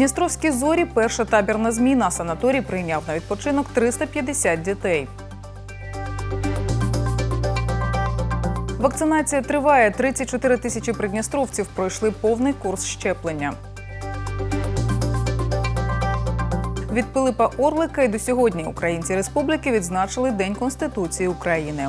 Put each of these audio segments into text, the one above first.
Придністровські зорі перша табірна зміна. Санаторій прийняв на відпочинок 350 дітей. Вакцинація триває. 34 тисячі придністровців пройшли повний курс щеплення. Від Пилипа Орлика і до сьогодні українці республіки відзначили День Конституції України.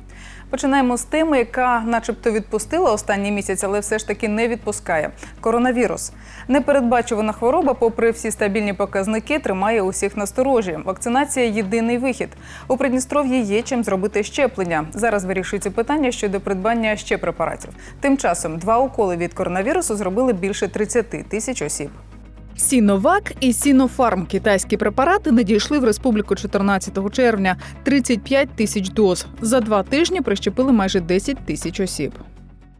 Починаємо з теми, яка, начебто, відпустила останній місяць, але все ж таки не відпускає. Коронавірус. Непередбачувана хвороба, попри всі стабільні показники, тримає усіх насторожі. Вакцинація єдиний вихід. У Придністров'ї є чим зробити щеплення. Зараз вирішується питання щодо придбання ще препаратів. Тим часом два уколи від коронавірусу зробили більше 30 тисяч осіб. Сіновак і Сінофарм китайські препарати надійшли в республіку 14 червня. 35 тисяч доз. За два тижні прищепили майже 10 тисяч осіб.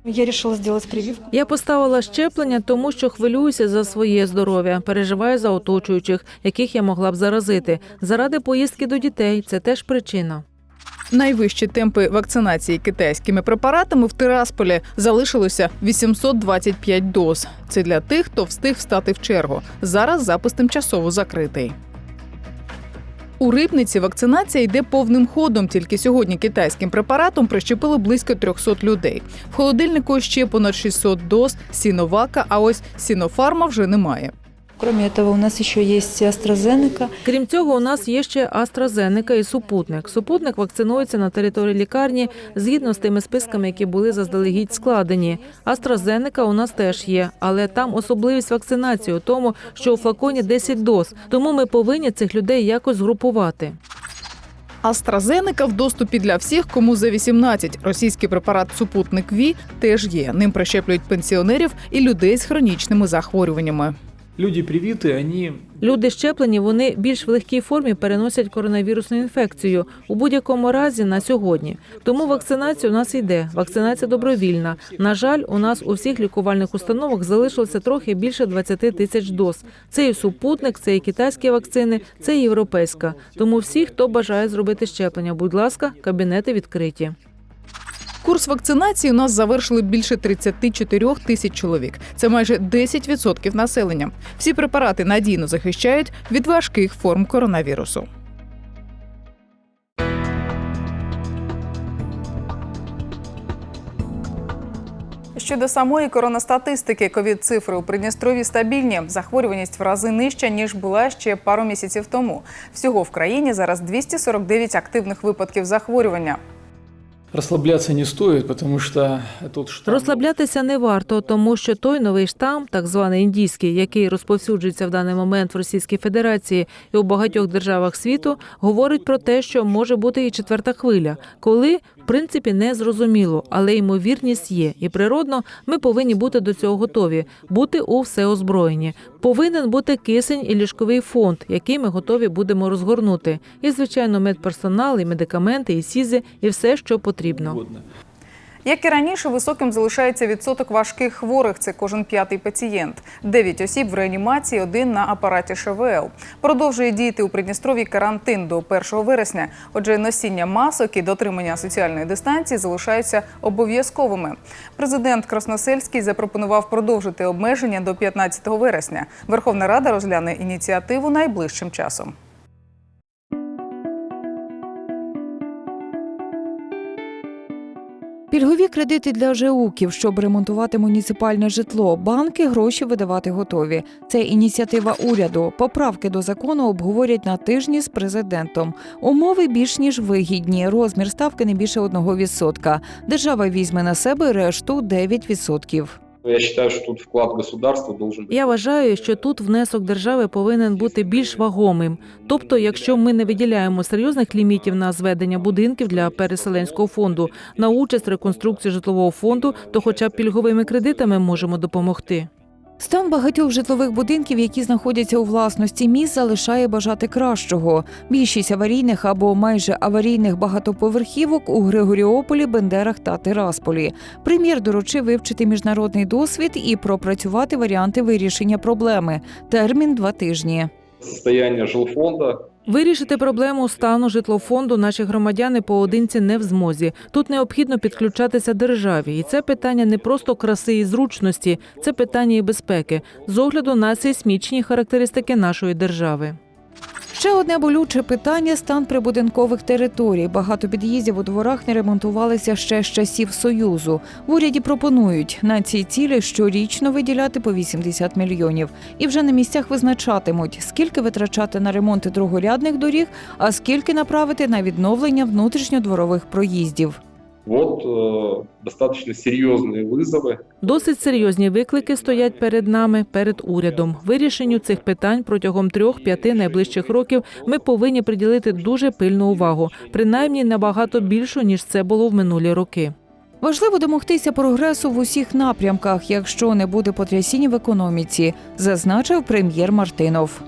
Я решила сделать прививку. Я поставила щеплення, тому що хвилююся за своє здоров'я, переживаю за оточуючих, яких я могла б заразити. Заради поїздки до дітей це теж причина. Найвищі темпи вакцинації китайськими препаратами в Тирасполі залишилося 825 доз. Це для тих, хто встиг встати в чергу. Зараз запис тимчасово закритий. У рибниці вакцинація йде повним ходом. Тільки сьогодні китайським препаратом прищепили близько 300 людей. В холодильнику ще понад 600 доз сіновака, а ось сінофарма вже немає. Кроме этого, у нас еще есть AstraZeneca. Крім цього, у нас є ще AstraZeneca і супутник. Супутник вакцинується на території лікарні згідно з тими списками, які були заздалегідь складені. AstraZeneca у нас теж є, але там особливість вакцинації у тому, що у флаконі 10 доз. Тому ми повинні цих людей якось згрупувати. AstraZeneca в доступі для всіх, кому за 18. Російський препарат супутник Ві теж є. Ним прищеплюють пенсіонерів і людей з хронічними захворюваннями. Люди привиты, они Люди щеплені, вони більш в легкій формі переносять коронавірусну інфекцію у будь-якому разі на сьогодні. Тому вакцинація у нас йде. Вакцинація добровільна. На жаль, у нас у всіх лікувальних установах залишилося трохи більше 20 тисяч доз. Це і супутник, це і китайські вакцини, це і європейська. Тому всі, хто бажає зробити щеплення, будь ласка, кабінети відкриті. Курс вакцинації у нас завершили більше 34 тисяч чоловік. Це майже 10% населення. Всі препарати надійно захищають від важких форм коронавірусу. Щодо самої коронастатистики, ковід цифри у Придністрові стабільні. Захворюваність в рази нижча ніж була ще пару місяців тому. Всього в країні зараз 249 активних випадків захворювання. Расслабляться не стоїть, тому що тут штам... Розслаблятися не варто, тому що той новий штам, так званий індійський, який розповсюджується в даний момент в Російській Федерації і у багатьох державах світу, говорить про те, що може бути і четверта хвиля, коли принципі не зрозуміло, але ймовірність є. І природно, ми повинні бути до цього готові, бути у всеозброєнні. Повинен бути кисень і ліжковий фонд, який ми готові будемо розгорнути. І звичайно, медперсонал, і медикаменти, і сізи, і все, що потрібно. Як і раніше, високим залишається відсоток важких хворих. Це кожен п'ятий пацієнт. Дев'ять осіб в реанімації, один на апараті ШВЛ. Продовжує діяти у Придністрові карантин до 1 вересня. Отже, носіння масок і дотримання соціальної дистанції залишаються обов'язковими. Президент Красносельський запропонував продовжити обмеження до 15 вересня. Верховна Рада розгляне ініціативу найближчим часом. Пільгові кредити для ЖЕУКів, щоб ремонтувати муніципальне житло. Банки гроші видавати готові. Це ініціатива уряду. Поправки до закону обговорять на тижні з президентом. Умови більш ніж вигідні. Розмір ставки не більше 1%. Держава візьме на себе решту 9%. Я вважаю, що тут вклад государства должен бути. Я вважаю, що тут внесок держави повинен бути більш вагомим. Тобто, якщо ми не виділяємо серйозних лімітів на зведення будинків для переселенського фонду, на участь реконструкції житлового фонду, то хоча б пільговими кредитами можемо допомогти. Стан багатьох житлових будинків, які знаходяться у власності міст, залишає бажати кращого. Більшість аварійних або майже аварійних багатоповерхівок у Григоріополі, Бендерах та Тирасполі. Прем'єр доручив вивчити міжнародний досвід і пропрацювати варіанти вирішення проблеми. Термін два тижні. Состояние жилфонда Вирішити проблему стану житлофонду наші громадяни поодинці не в змозі. Тут необхідно підключатися державі, і це питання не просто краси і зручності, це питання і безпеки з огляду на сейсмічні характеристики нашої держави. Ще одне болюче питання стан прибудинкових територій. Багато під'їздів у дворах не ремонтувалися ще з часів Союзу. В уряді пропонують на ці цілі щорічно виділяти по 80 мільйонів. І вже на місцях визначатимуть, скільки витрачати на ремонти другорядних доріг, а скільки направити на відновлення внутрішньодворових проїздів. вот э, достаточно серьезные вызовы. Досить серйозні виклики стоять перед нами, перед урядом. Вирішенню цих питань протягом трьох-п'яти найближчих років ми повинні приділити дуже пильну увагу, принаймні набагато більшу ніж це було в минулі роки. Важливо домогтися прогресу в усіх напрямках, якщо не буде потрясінь в економіці, зазначив прем'єр Мартинов.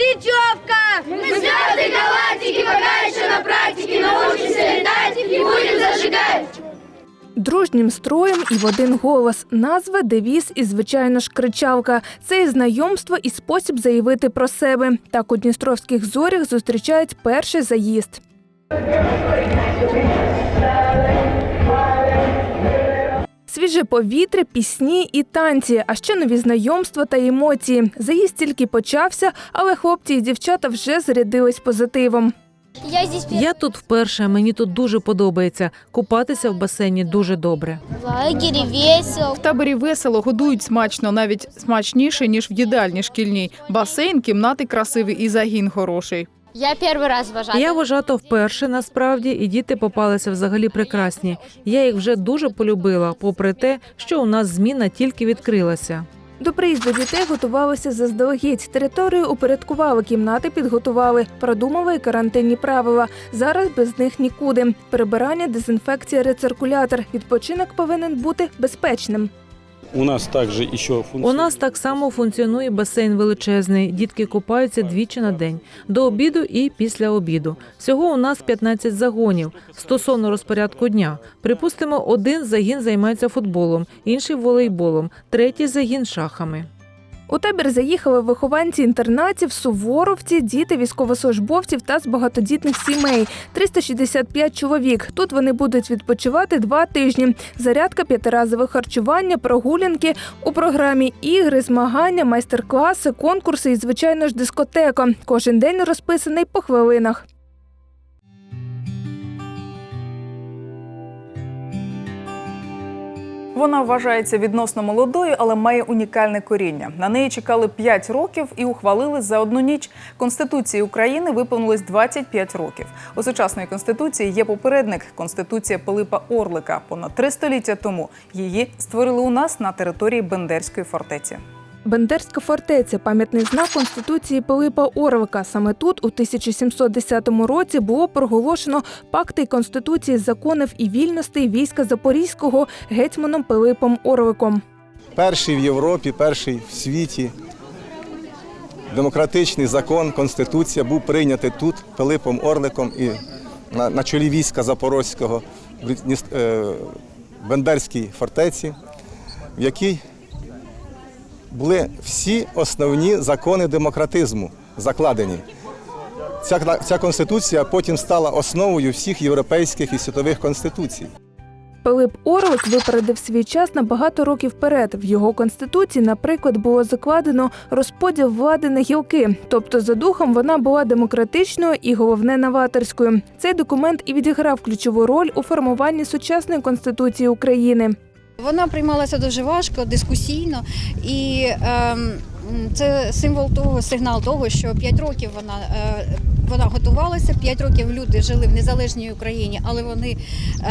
Речевка! Мы звезды галактики, пока еще на практике Научимся летать и будем зажигать Дружнім строєм і в один голос. Назва, девіз і, звичайно ж, кричалка. Це і знайомство, і спосіб заявити про себе. Так у Дністровських зорях зустрічають перший заїзд. Свіже повітря, пісні і танці, а ще нові знайомства та емоції. Заїзд тільки почався, але хлопці і дівчата вже зарядились позитивом. Я тут вперше, мені тут дуже подобається. Купатися в басейні дуже добре. в лагере весело В таборі весело, годують смачно, навіть смачніше, ніж в їдальні шкільній. Басейн, кімнати красиві і загін хороший. Я первый раз вожата Я вважато вперше насправді, і діти попалися взагалі прекрасні. Я їх вже дуже полюбила, попри те, що у нас зміна тільки відкрилася. До приїзду дітей готувалися заздалегідь. Територію упорядкували, кімнати підготували, продумали і карантинні правила. Зараз без них нікуди. Прибирання, дезінфекція, рециркулятор. Відпочинок повинен бути безпечним. У нас також еще У нас так само функціонує басейн величезний. Дітки купаються двічі на день до обіду і після обіду. Всього у нас 15 загонів стосовно розпорядку дня. Припустимо, один загін займається футболом, інший волейболом, третій загін шахами. У табір заїхали вихованці інтернатів, суворовці, діти військовослужбовців та з багатодітних сімей. 365 чоловік. Тут вони будуть відпочивати два тижні. Зарядка, п'ятиразове харчування, прогулянки у програмі ігри, змагання, майстер-класи, конкурси і, звичайно ж, дискотека. Кожен день розписаний по хвилинах. Вона вважається відносно молодою, але має унікальне коріння. На неї чекали 5 років і ухвалили за одну ніч. Конституції України виповнилось 25 років. У сучасної конституції є попередник Конституція Пилипа Орлика. Понад три століття тому її створили у нас на території Бендерської фортеці. Бендерська фортеця пам'ятний знак Конституції Пилипа Орлика. Саме тут, у 1710 році, було проголошено пакти конституції законів і вільностей війська Запорізького гетьманом Пилипом Орликом. перший в Європі, перший в світі. Демократичний закон, конституція був прийнятий тут Пилипом Орликом і на, на чолі війська Запорозького в е, Бендерській фортеці, в якій були всі основні закони демократизму закладені. Ця, ця конституція потім стала основою всіх європейських і світових конституцій. Пилип Орлик випередив свій час на багато років вперед. В його конституції, наприклад, було закладено розподіл влади на гілки, тобто за духом вона була демократичною і головне новаторською. Цей документ і відіграв ключову роль у формуванні сучасної конституції України. Вона приймалася дуже важко, дискусійно, і ем, це символ того, сигнал того, що 5 років вона е, вона готувалася. П'ять років люди жили в незалежній Україні, але вони е,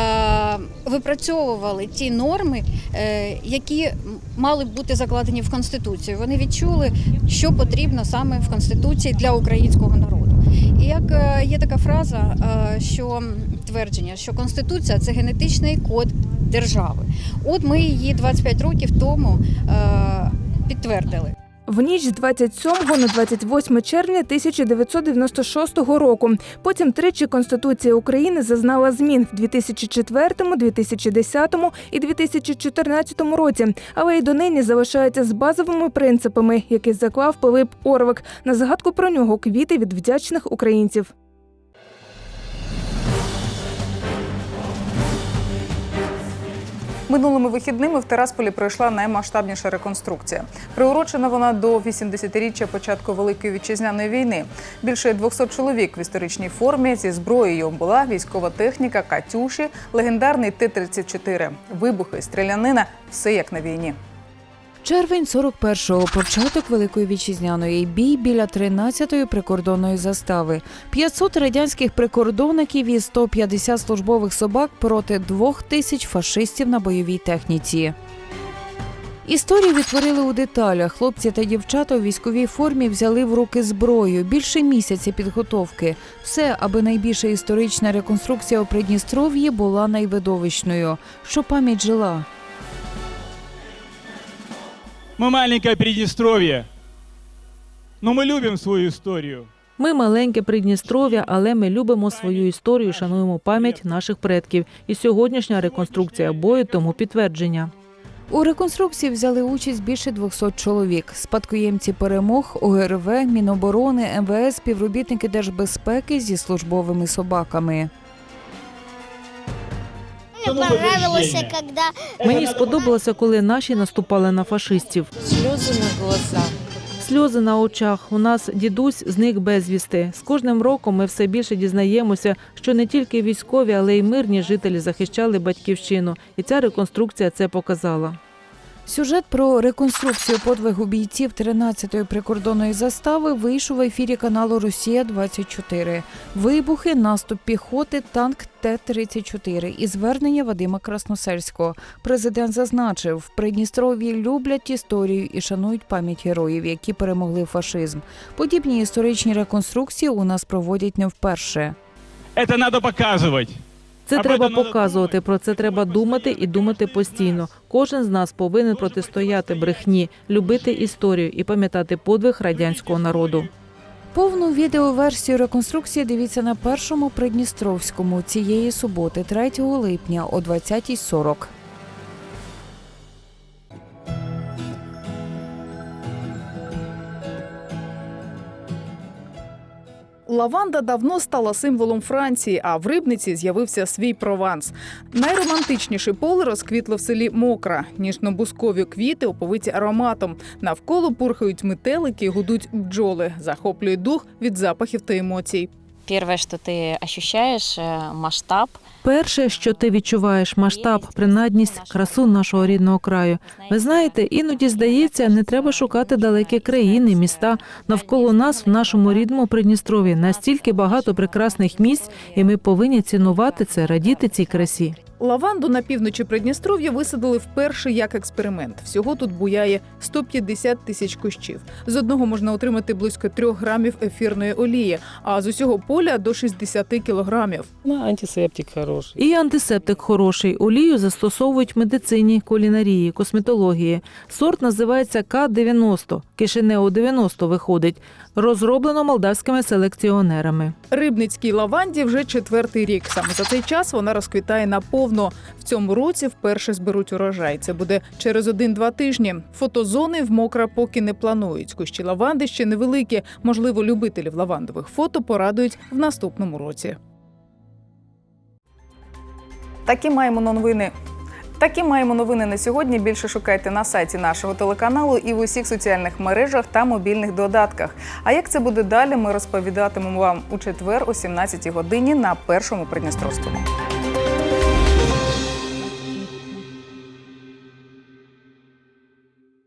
випрацьовували ті норми, е, які мали бути закладені в Конституцію. Вони відчули, що потрібно саме в Конституції для українського народу. І як е, є така фраза, е, що твердження, що Конституція це генетичний код держави. От ми її 25 років тому е, підтвердили. В ніч з 27 на 28 червня 1996 року. Потім тричі Конституція України зазнала змін в 2004, 2010 і 2014 році, але й донині залишається з базовими принципами, які заклав Пилип Орвик. На згадку про нього квіти від вдячних українців. Минулими вихідними в Терасполі пройшла наймасштабніша реконструкція. Приурочена вона до 80-річчя початку Великої вітчизняної війни. Більше 200 чоловік в історичній формі зі зброєю була військова техніка, катюші, легендарний Т-34, вибухи, стрілянина – все як на війні. Червень 41-го, початок Великої Вітчизняної, бій біля 13-ї прикордонної застави. 500 радянських прикордонників і 150 службових собак проти двох тисяч фашистів на бойовій техніці. Історію відтворили у деталях. Хлопці та дівчата у військовій формі взяли в руки зброю. Більше місяця підготовки. Все, аби найбільша історична реконструкція у Придністров'ї була найвидовищною, що пам'ять жила. Мы маленькое Приднестровье, но мы любим свою историю. Ми маленьке Придністров'я, але ми любимо свою історію, і шануємо пам'ять наших предків. І сьогоднішня реконструкція бою тому підтвердження. У реконструкції взяли участь більше 200 чоловік. Спадкоємці перемог, ОГРВ, Міноборони, МВС, співробітники держбезпеки зі службовими собаками. Мне понравилось, когда Мені сподобалося, коли наші наступали на фашистів. Сльози на глазах. Сльози на очах. У нас дідусь зник безвісти. З кожним роком ми все більше дізнаємося, що не тільки військові, але й мирні жителі захищали батьківщину. І ця реконструкція це показала. Сюжет про реконструкцію подвигу бійців 13-ї прикордонної застави вийшов в ефірі каналу Росія 24 Вибухи, наступ піхоти, танк Т-34 і звернення Вадима Красносельського. Президент зазначив, в Придністров'ї люблять історію і шанують пам'ять героїв, які перемогли фашизм. Подібні історичні реконструкції у нас проводять не вперше. Это надо показывать. Це треба показувати. Про це треба думати і думати постійно. Кожен з нас повинен протистояти брехні, любити історію і пам'ятати подвиг радянського народу. Повну відеоверсію реконструкції дивіться на першому Придністровському цієї суботи, 3 липня о 20.40. Лаванда давно стала символом Франції, а в рибниці з'явився свій прованс. Найромантичніші поле розквітло в селі Мокра. Ніжно-бускові квіти оповиті ароматом. Навколо пурхають метелики, гудуть бджоли, захоплює дух від запахів та емоцій. Первое, що ти ощущаешь, э, масштаб. Перше, що ти відчуваєш, масштаб, принадність, красу нашого рідного краю. Ви знаєте, іноді здається, не треба шукати далекі країни, міста. Навколо нас, в нашому рідному Придністров'ї, настільки багато прекрасних місць, і ми повинні цінувати це, радіти цій красі. Лаванду на півночі Придністров'я висадили вперше як експеримент. Всього тут буяє 150 тисяч кущів. З одного можна отримати близько 3 грамів ефірної олії, а з усього поля до 60 кілограмів. Антисептик хороший. І антисептик хороший. Олію застосовують в медицині, кулінарії, косметології. Сорт називається К-90. Кишинео 90 виходить. Розроблено молдавськими селекціонерами. Рибницькій лаванді вже четвертий рік. Саме за цей час вона розквітає наповно. В цьому році вперше зберуть урожай. Це буде через один-два тижні. Фотозони в мокра поки не планують. Кущі лаванди ще невеликі. Можливо, любителів лавандових фото порадують в наступному році. Такі маємо новини. Такі маємо новини на сьогодні. Більше шукайте на сайті нашого телеканалу і в усіх соціальних мережах та мобільних додатках. А як це буде далі, ми розповідатимемо вам у четвер о 17 годині на першому Придністровському.